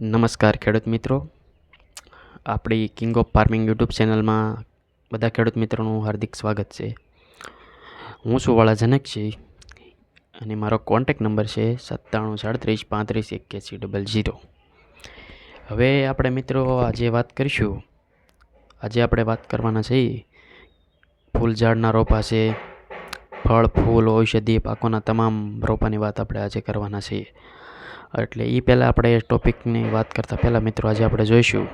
નમસ્કાર ખેડૂત મિત્રો. આપણી કિંગ ઓફ ફાર્મિંગ યુટ્યુબ ચેનલમાં બધા ખેડૂત મિત્રોનું હાર્દિક સ્વાગત છે. હું છું વાળા જનકજી અને મારો કોન્ટેક નંબર છે સત્તાણું સાડત્રીસ પાંત્રીસ એક્યાસી ડબલ ઝીરો. હવે આપણે મિત્રો આજે વાત કરીશું. આજે આપણે વાત કરવાના છીએ ફૂલ ઝાડના રોપા છે, ફળ, ફૂલ ઔષધીય પાકોના તમામ રોપાની વાત આપણે આજે કરવાના છીએ. એટલે એ પહેલાં આપણે ટોપિકની વાત કરતાં પહેલાં મિત્રો આજે આપણે જોઈશું.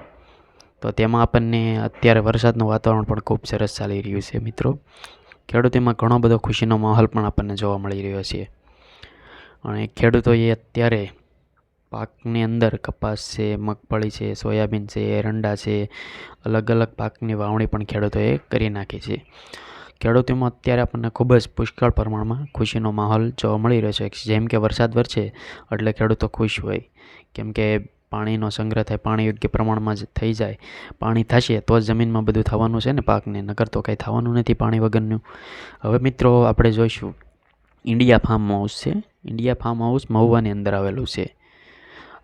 તો તેમાં આપણને અત્યારે વરસાદનું વાતાવરણ પણ ખૂબ સરસ ચાલી રહ્યું છે મિત્રો. ખેડૂતોમાં ઘણો બધો ખુશીનો માહોલ પણ આપણને જોવા મળી રહ્યો છે. અને ખેડૂતોએ અત્યારે પાકની અંદર કપાસ છે, મગફળી છે, સોયાબીન છે, એરંડા છે અલગ અલગ પાકની વાવણી પણ ખેડૂતોએ કરી નાખી છે. ખેડૂતોમાં અત્યારે આપણને ખૂબ જ પુષ્કળ પ્રમાણમાં ખુશીનો માહોલ જોવા મળી રહ્યો છે. જેમ કે વરસાદ વરસે એટલે ખેડૂતો ખુશ હોય. કેમ કે પાણીનો સંગ્રહ થાય, પાણી યોગ્ય પ્રમાણમાં જ થઈ જાય. પાણી થશે તો જ જમીનમાં બધું થવાનું છે ને પાકને, નકર તો કંઈ થવાનું નથી પાણી વગરનું. હવે મિત્રો આપણે જોઈશું. ઇન્ડિયા ફાર્મ હાઉસ છે. ઇન્ડિયા ફાર્મ હાઉસ મહુવાની અંદર આવેલું છે.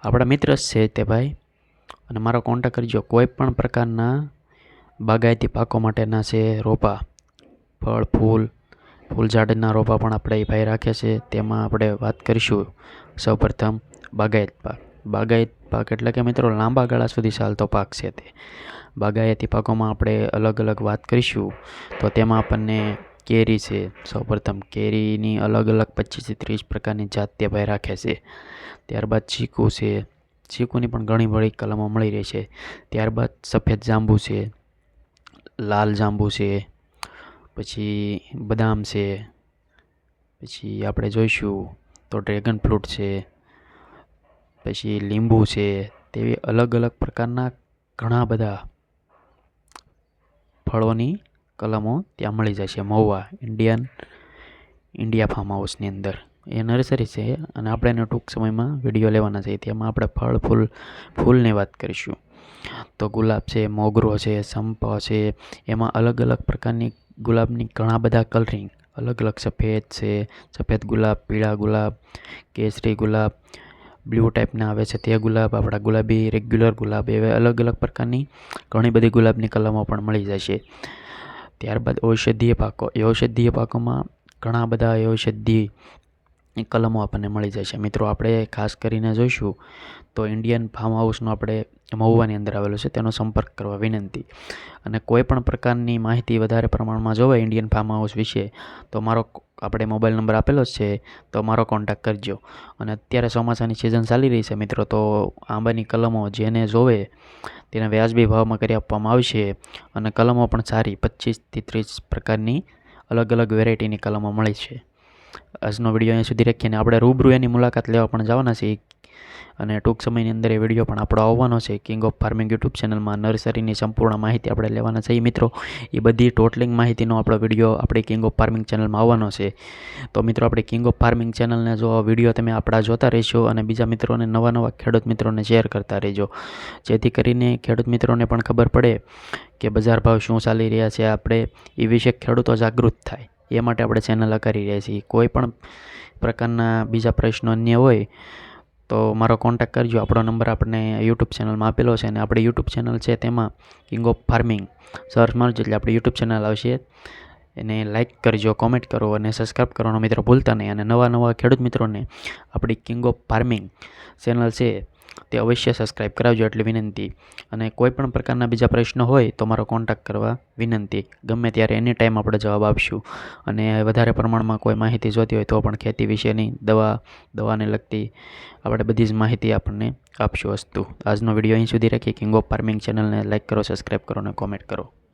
આપણા મિત્ર છે તે ભાઈ. અને મારો કોન્ટેક કરજો. કોઈ પણ પ્રકારના બાગાયતી પાકો માટેના છે રોપા. ફળ, ફૂલ ફૂલ ઝાડના રોપા પણ આપણે એ ભાઈ રાખે છે. તેમાં આપણે વાત કરીશું સૌપ્રથમ બાગાયત પાક. બાગાયત પાક એટલે કે મિત્રો લાંબા ગાળા સુધી ચાલતો પાક છે તે. બાગાયતી પાકોમાં આપણે અલગ અલગ વાત કરીશું. તો તેમાં આપણને કેરી છે. સૌપ્રથમ કેરીની અલગ અલગ પચીસથી ત્રીસ પ્રકારની જાત તે ભાઈ રાખે છે. ત્યારબાદ ચીકુ છે. ચીકુની પણ ઘણી બધી કલમો મળી રહી છે. ત્યારબાદ સફેદ જાંબુ છે. લાલ જાંબુ છે. પછી બદામ છે, પછી આપણે જોઈશું તો ડ્રેગન ફ્રૂટ છે, પછી લીંબુ છે, તેવી અલગ અલગ પ્રકારના ઘણા બધા ફળોની કલમો ત્યાં મળી જશે. મહુવા, ઇન્ડિયન, ઇન્ડિયા ફાર્મ હાઉસની અંદર. એ નર્સરી છે અને આપણે એને ટૂંક સમયમાં વીડિયો લેવાના છે. તેમાં આપણે ફળ, ફૂલ, ફૂલની વાત કરીશું. તો ગુલાબ છે, મોગરો છે, સંપ છે, એમાં અલગ અલગ પ્રકારની ગુલાબની ઘણા બધા કલરિંગ અલગ અલગ સફેદ છે, સફેદ ગુલાબ, પીળા ગુલાબ, કેસરી ગુલાબ બ્લુ ટાઈપના આવે છે તે ગુલાબ, આપણા ગુલાબી રેગ્યુલર ગુલાબ એવા અલગ અલગ પ્રકારની ઘણી બધી ગુલાબની કલમો પણ મળી જશે ત્યારબાદ ઔષધીય પાકો. એ ઔષધીય પાકોમાં ઘણા બધા ઔષધીય કલમો આપણને મળી જશે મિત્રો, આપણે ખાસ કરીને જોઈશું તો ઇન્ડિયન ફાર્મ હાઉસનો આપણે મહુવાની અંદર આવેલો છે. તેનો સંપર્ક કરવા વિનંતી. અને કોઈ પણ પ્રકારની માહિતી વધારે પ્રમાણમાં જોવે ઇન્ડિયન ફાર્મ હાઉસ વિશે, તો મારો આપણે મોબાઈલ નંબર આપેલો છે, તો મારો કોન્ટેક કરજો. અને અત્યારે ચોમાસાની સિઝન ચાલી રહી છે મિત્રો, તો આંબાની કલમો જેને જોવે, તેને વ્યાજબી ભાવમાં કરી આપવામાં આવશે. અને કલમો પણ સારી પચીસથી ત્રીસ પ્રકારની અલગ અલગ વેરાયટીની કલમો મળી છે. આજનો વીડિયો અહીં સુધી રાખીને આપણે રૂબરૂ એની મુલાકાત લેવા પણ જવાના છીએ. અને ટૂંક સમયની અંદર એ વીડિયો પણ આપણો આવવાનો છે. કિંગ ઓફ ફાર્મિંગ યુટ્યુબ ચેનલમાં નર્સરીની સંપૂર્ણ માહિતી આપણે લેવાના છે મિત્રો. એ બધી ટોટલિંગ માહિતીનો આપણો વીડિયો આપણે કિંગ ઓફ ફાર્મિંગ ચેનલમાં આવવાનો છે. તો મિત્રો, આપણે કિંગ ઓફ ફાર્મિંગ ચેનલને જો વીડિયો તમે આપણા જોતા રહેશો અને બીજા મિત્રોને નવા નવા ખેડૂત મિત્રોને શેર કરતા રહેજો. જેથી કરીને ખેડૂત મિત્રોને પણ ખબર પડે કે બજાર ભાવ શું ચાલી રહ્યા છે. આપણે એ વિશે ખેડૂતો જાગૃત થાય. એ માટે આપણે ચેનલ કરી રહ્યા છીએ. કોઈ પણ પ્રકારના બીજા પ્રશ્નો અન્ય હોય, તો મારો કોન્ટેક કરજો. આપણો નંબર આપણે યુટ્યુબ ચેનલમાં આપેલો છે અને આપણી યુટ્યુબ ચેનલ છે તેમાં કિંગ ઓફ ફાર્મિંગ સર્ચ મારજો એટલે આપણી યુટ્યુબ ચેનલ આવશે. એને લાઇક કરજો કોમેન્ટ કરો અને સબસ્ક્રાઈબ કરવાનો મિત્રો ભૂલતા નહીં. અને નવા નવા ખેડૂત મિત્રોને આપણી કિંગ ઓફ ફાર્મિંગ ચેનલ છે તે અવશ્ય સબસ્ક્રાઈબ કરાવજો એટલે વિનંતી. અને કોઈ પણ પ્રકારના બીજા પ્રશ્નો હોય તો મારો કોન્ટેક્ટ કરવા વિનંતી. ગમે ત્યારે એની ટાઈમ આપણે જવાબ આપશું. અને વધારે પ્રમાણમાં કોઈ માહિતી જોતી હોય તો પણ ખેતી વિશેની દવા, દવાને લગતી આપણે બધી જ માહિતી આપણને આપશું વસ્તુ આજનો વીડિયો અહીં સુધી રાખી કિંગ ઓફ ફાર્મિંગ ચેનલને લાઇક કરો સબસ્ક્રાઈબ કરો અને કોમેન્ટ કરો.